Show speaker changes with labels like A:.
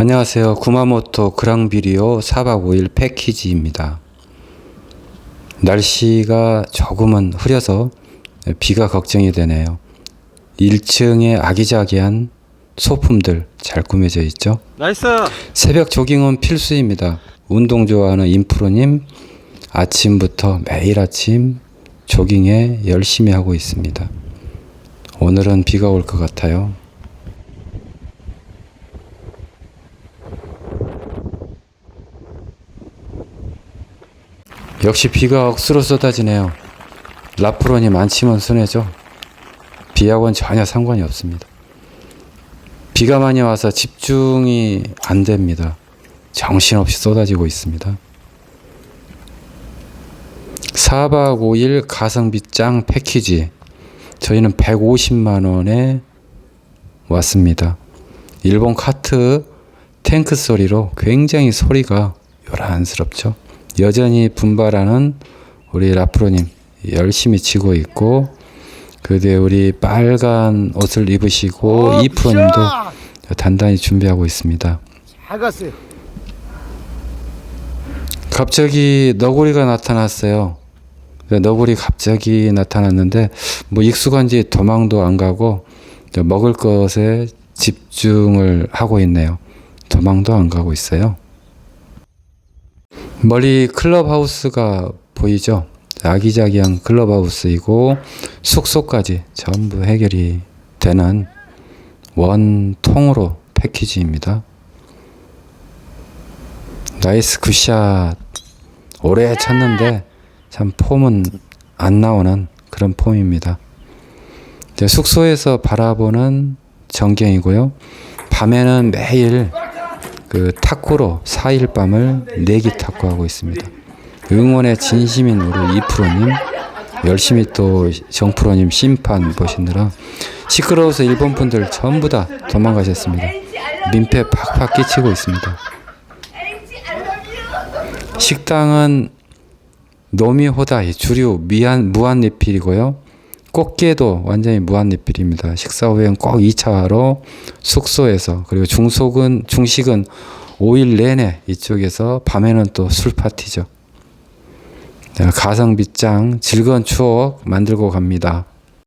A: 안녕하세요. 구마모토 그랑비리오 4박 5일 패키지입니다. 날씨가 조금은 흐려서 비가 걱정이 되네요. 1층에 아기자기한 소품들 잘 꾸며져 있죠.
B: 나이스.
A: 새벽 조깅은 필수입니다. 운동 좋아하는 인프로님 아침부터 매일 아침 조깅에 열심히 하고 있습니다. 오늘은 비가 올 것 같아요. 역시 비가 억수로 쏟아지네요. 라프론이 안 치면 손해죠. 비하고는 전혀 상관이 없습니다. 비가 많이 와서 집중이 안 됩니다. 정신없이 쏟아지고 있습니다. 4박 5일 가성비 짱 패키지. 저희는 150만 원에 왔습니다. 일본 카트 탱크 소리로 굉장히 소리가 요란스럽죠. 여전히 분발하는 우리 라프로님 열심히 치고 있고 그대 우리 빨간 옷을 입으시고
B: 어,
A: 이프로님도
B: 굿샷!
A: 단단히 준비하고 있습니다.
B: 잘 갔어요.
A: 갑자기 너구리가 나타났어요. 그 너구리 갑자기 나타났는데 뭐 익숙한지 도망도 안 가고 먹을 것에 집중을 하고 있네요. 도망도 안 가고 있어요. 멀리 클럽하우스가 보이죠? 아기자기한 클럽하우스이고 숙소까지 전부 해결이 되는 원통으로 패키지입니다. 나이스 굿샷. 오래 쳤는데 참 폼은 안 나오는 그런 폼입니다. 숙소에서 바라보는 전경이고요. 밤에는 매일 그 탁구로 4일 밤을 내기 탁구하고 있습니다. 응원의 진심인 우리 이프로님 열심히 또 정프로님 심판 보시느라 시끄러워서 일본 분들 전부 다 도망가셨습니다. 민폐 팍팍 끼치고 있습니다. 식당은 노미호다이 주류 미안 무한 리필이고요. 꽃게도 완전히 무한 리필입니다. 식사 후엔 꼭 2차로 숙소에서 그리고 중속은 중식은 5일 내내 이쪽에서 밤에는 또 술 파티죠. 자, 가성비 짱 즐거운 추억 만들고 갑니다.